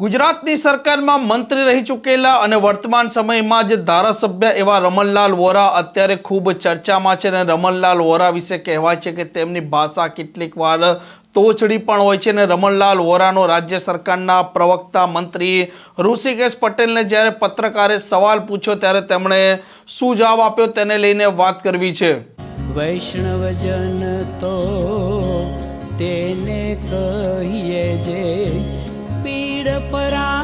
ગુજરાતની સરકારમાં મંત્રી રહી ચૂકેલા અને વર્તમાન સમયમાં જે ધારાસભ્ય એવા રમણલાલ વોરા અત્યારે ખૂબ ચર્ચામાં છે અને રમણલાલ વોરા વિશે કહેવાય છે કે તેમની ભાષા કેટલીક વાર તોછડી પણ હોય છે અને રમણલાલ વોરાનો રાજ્ય સરકારના પ્રવક્તા મંત્રી ઋષિકેશ પટેલને જ્યારે પત્રકારે સવાલ પૂછ્યો ત્યારે તેમણે શું જવાબ આપ્યો. તેને લઈને વાત કરવી છે. વૈષ્ણવજન તો તેને પીડ પરાઈ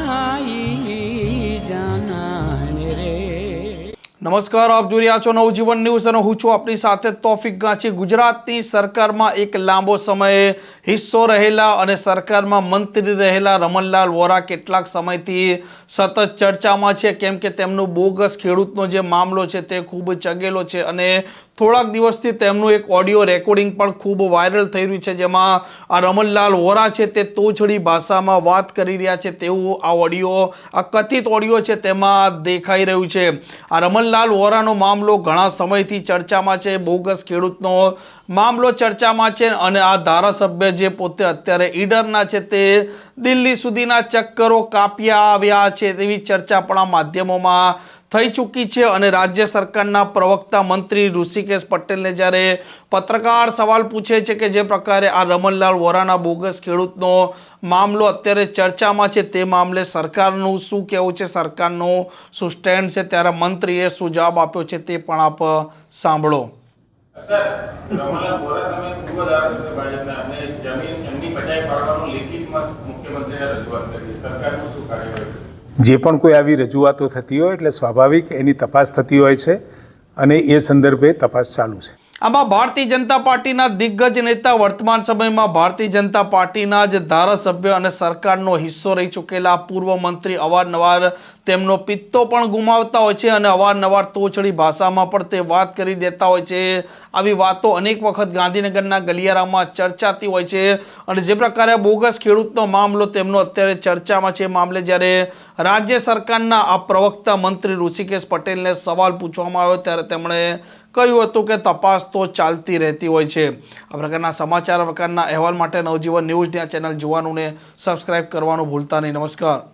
નમસ્કાર, આપ જોઈ રહ્યા છો નવજીવન ન્યૂઝ અને હું છું આપની સાથે તોફિક ગાંચી. ગુજરાતની સરકારમાં એક લાંબો સમય હિસ્સો રહેલા અને સરકારમાં મંત્રી રહેલા રમણલાલ વોરા કેટલાક સમયથી સતત ચર્ચામાં છે. કેમ કે તેમનું બોગસ ખેડૂતનો જે મામલો છે તે ખૂબ ચગેલો છે અને થોડાક દિવસથી તેમનું એક ઓડિયો રેકોર્ડિંગ પણ ખૂબ વાયરલ થઈ રહ્યું છે, જેમાં આ રમણલાલ વોરા છે તે તોછડી ભાષામાં વાત કરી રહ્યા છે. તેવું આ ઓડિયો, આ કથિત ઓડિયો છે તેમાં દેખાઈ રહ્યું છે. આ રમણલાલ વોરાનો મામલો ઘણા સમયથી ચર્ચામાં છે, બોગસ ખેડૂતનો મામલો ચર્ચામાં છે અને આ ધારાસભ્ય જે પોતે અત્યારે ઈડરના છે તે દિલ્હી સુધીના ચક્કરો કાપ્યા આવ્યા છે તેવી ચર્ચા પણ આ માધ્યમોમાં થઈ ચૂકી છે અને રાજ્ય સરકારના પ્રવક્તા મંત્રી ઋષિકેશ પટેલને જ્યારે પત્રકાર સવાલ પૂછે છે કે જે પ્રકારે આ રમણલાલ વોરાના બોગસ ખેડૂતનો મામલો અત્યારે ચર્ચામાં છે, તે મામલે સરકારનું શું કહેવું છે, સરકારનું શું સ્ટેન્ડ છે, ત્યારે મંત્રીએ શું જવાબ આપ્યો છે તે પણ આપ સાંભળો. મુખ્યમંત્રીને જે પણ કોઈ આવી રજૂઆતો થતી હોય એટલે સ્વાભાવિક એની તપાસ થતી હોય છે અને એ સંદર્ભે તપાસ ચાલુ છે. આમાં ભારતીય જનતા પાર્ટીના દિગ્ગજ નેતા વર્તમાન સમયમાં ભારતીય જનતા પાર્ટીના જ ધારાસભ્ય અને સરકારનો હિસ્સો રહી ચૂકેલા પૂર્વ મંત્રી અવારનવાર તેમનો પિત્તો પણ ગુમાવતા હોય છે અને અવારનવાર તોછડી ભાષામાં પણ તે વાત કરી દેતા હોય છે. આવી વાતો અનેક વખત ગાંધીનગરના ગલિયારામાં ચર્ચાતી હોય છે અને જે પ્રકારે બોગસ ખેડૂતનો મામલો તેમનો અત્યારે ચર્ચામાં છે. મામલે જ્યારે રાજ્ય સરકારના આ પ્રવક્તા મંત્રી ઋષિકેશ પટેલને સવાલ પૂછવામાં આવ્યો ત્યારે તેમણે કહ્યું હતું કે તપાસ તો ચાલતી રહેતી હોય છે. આ પ્રકારના સમાચાર પ્રકારના અહેવાલ માટે નવજીવન ન્યૂઝની આ ચેનલ જોવાનું ને સબસ્ક્રાઈબ કરવાનું ભૂલતા નહીં. નમસ્કાર.